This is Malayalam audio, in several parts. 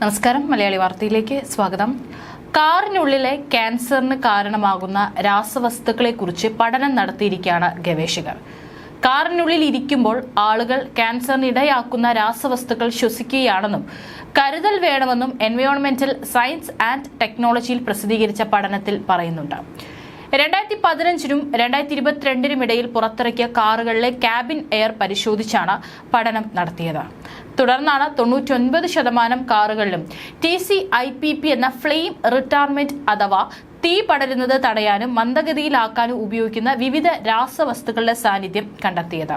നമസ്കാരം. മലയാളി വാർത്തയിലേക്ക് സ്വാഗതം. കാറിനുള്ളിലെ ക്യാൻസറിന് കാരണമാകുന്ന രാസവസ്തുക്കളെക്കുറിച്ച് പഠനം നടത്തിയിരിക്കുകയാണ് ഗവേഷകർ. കാറിനുള്ളിൽ ഇരിക്കുമ്പോൾ ആളുകൾ ക്യാൻസറിന് ഇടയാക്കുന്ന രാസവസ്തുക്കൾ ശ്വസിക്കുകയാണെന്നും കരുതൽ വേണമെന്നും എൻവയോൺമെന്റൽ സയൻസ് ആൻഡ് ടെക്നോളജിയിൽ പ്രസിദ്ധീകരിച്ച പഠനത്തിൽ പറയുന്നുണ്ട്. രണ്ടായിരത്തി പതിനഞ്ചിനും രണ്ടായിരത്തി ഇരുപത്തിരണ്ടിനും ഇടയിൽ പുറത്തിറക്കിയ കാറുകളിലെ ക്യാബിൻ എയർ പരിശോധിച്ചാണ് പഠനം നടത്തിയത്. തുടർന്നാണ് തൊണ്ണൂറ്റൊൻപത് ശതമാനം കാറുകളിലും T C I P P എന്ന ഫ്ലെയിം റിട്ടയർമെന്റ് അഥവാ തീ പടരുന്നത് തടയാനും മന്ദഗതിയിലാക്കാനും ഉപയോഗിക്കുന്ന വിവിധ രാസവസ്തുക്കളുടെ സാന്നിധ്യം കണ്ടെത്തിയത്.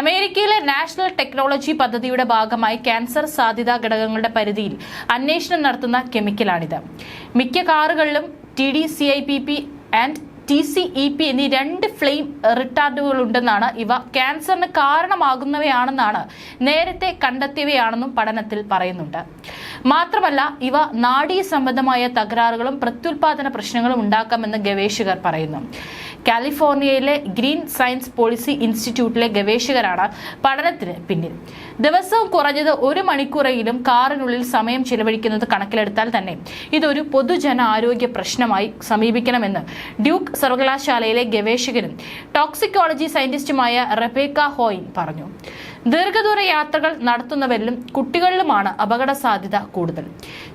അമേരിക്കയിലെ നാഷണൽ ടെക്നോളജി പദ്ധതിയുടെ ഭാഗമായി ക്യാൻസർ സാധ്യതാ ഘടകങ്ങളുടെ പരിധിയിൽ അന്വേഷണം നടത്തുന്ന കെമിക്കലാണിത്. മിക്ക കാറുകളിലും T D C I P P and T C E P എന്നീ രണ്ട് ഫ്ലെയിം റിട്ടാർഡുകളുണ്ടെന്നാണ് ഇവ. ക്യാൻസറിന് കാരണമാകുന്നവയാണെന്നാണ് നേരത്തെ കണ്ടെത്തിയവയാണെന്നും പഠനത്തിൽ പറയുന്നുണ്ട്. മാത്രമല്ല ഇവ നാഡീ സംബന്ധമായ തകരാറുകളും പ്രത്യുൽപാദന പ്രശ്നങ്ങളും ഉണ്ടാക്കാമെന്ന് ഗവേഷകർ പറയുന്നു. കാലിഫോർണിയയിലെ ഗ്രീൻ സയൻസ് പോളിസി ഇൻസ്റ്റിറ്റ്യൂട്ടിലെ ഗവേഷകരാണ് പഠനത്തിന് പിന്നിൽ. ദിവസവും കുറഞ്ഞത് ഒരു മണിക്കൂറെങ്കിലും കാറിനുള്ളിൽ സമയം ചിലവഴിക്കുന്നത് കണക്കിലെടുത്താൽ തന്നെ ഇതൊരു പൊതുജന ആരോഗ്യ പ്രശ്നമായി സമീപിക്കണമെന്ന് ഡ്യൂക്ക് സർവകലാശാലയിലെ ഗവേഷകനും ടോക്സിക്കോളജി സയന്റിസ്റ്റുമായ റെബേക്ക ഹോയിൻ പറഞ്ഞു. ദീർഘദൂര യാത്രകൾ നടത്തുന്നവരിലും കുട്ടികളിലുമാണ് അപകട സാധ്യത കൂടുതൽ.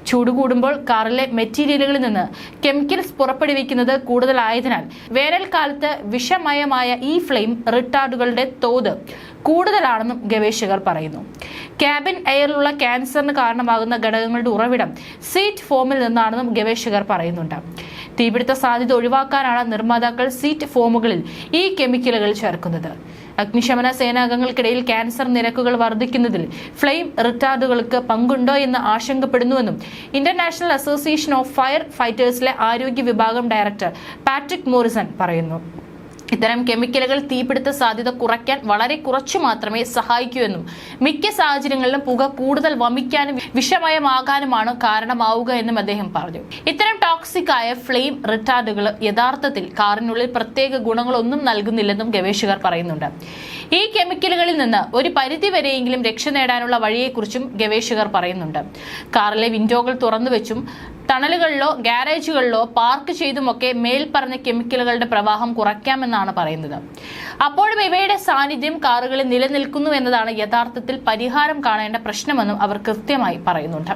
ചൂട് കൂടുമ്പോൾ കാറിലെ മെറ്റീരിയലുകളിൽ നിന്ന് കെമിക്കൽസ് പുറപ്പെടുവിക്കുന്നത് കൂടുതലായതിനാൽ വേനൽക്കാലത്ത് വിഷമയമായ ഈ ഫ്ലെയിം റിട്ടാർഡുകളുടെ തോത് കൂടുതലാണെന്നും ഗവേഷകർ പറയുന്നു. ക്യാബിൻ എയറിലുള്ള ക്യാൻസറിന് കാരണമാകുന്ന ഘടകങ്ങളുടെ ഉറവിടം സീറ്റ് ഫോമിൽ നിന്നാണെന്നും ഗവേഷകർ പറയുന്നുണ്ട്. തീപിടുത്ത സാധ്യത ഒഴിവാക്കാനാണ് നിർമ്മാതാക്കൾ സീറ്റ് ഫോമുകളിൽ ഈ കെമിക്കലുകൾ ചേർക്കുന്നത്. അഗ്നിശമന സേനാംഗങ്ങൾക്കിടയിൽ ക്യാൻസർ നിരക്കുകൾ വർദ്ധിക്കുന്നതിൽ ഫ്ലെയിം റിട്ടാർഡുകൾക്ക് പങ്കുണ്ടോ എന്ന് ആശങ്കപ്പെടുന്നുവെന്നും ഇന്റർനാഷണൽ അസോസിയേഷൻ ഓഫ് ഫയർ ഫൈറ്റേഴ്സിലെ ആരോഗ്യ വിഭാഗം ഡയറക്ടർ പാട്രിക് മോറിസൺ പറയുന്നു. ഇത്തരം കെമിക്കലുകൾ തീപിടുത്ത സാധ്യത കുറയ്ക്കാൻ വളരെ കുറച്ചു മാത്രമേ സഹായിക്കൂ എന്നും. മിക്ക സാഹചര്യങ്ങളിലും പുക കൂടുതൽ വമിക്കാനും വിഷമയമാകാനുമാണ് കാരണമാവുക എന്നും അദ്ദേഹം പറഞ്ഞു. ഇത്തരം ടോക്സിക് ആയ ഫ്ലെയിം റിട്ടാർഡുകൾ യഥാർത്ഥത്തിൽ കാറിനുള്ളിൽ പ്രത്യേക ഗുണങ്ങളൊന്നും നൽകുന്നില്ലെന്നും ഗവേഷകർ പറയുന്നുണ്ട്. ഈ കെമിക്കലുകളിൽ നിന്ന് ഒരു പരിധി വരെയെങ്കിലും രക്ഷ നേടാനുള്ള വഴിയെക്കുറിച്ചും ഗവേഷകർ പറയുന്നുണ്ട്. കാറിലെ വിൻഡോകൾ തുറന്നു വെച്ചും ടണലുകളിലോ ഗാരേജുകളിലോ പാർക്ക് ചെയ്തുമൊക്കെ മേൽപ്പറഞ്ഞ കെമിക്കലുകളുടെ പ്രവാഹം കുറയ്ക്കാമെന്നാണ് പറയുന്നത്. അപ്പോഴും ഇവയുടെ സാന്നിധ്യം കാറുകളിൽ നിലനിൽക്കുന്നു എന്നതാണ് യഥാർത്ഥത്തിൽ പരിഹാരം കാണേണ്ട പ്രശ്നമെന്നും അവർ കൃത്യമായി പറയുന്നുണ്ട്.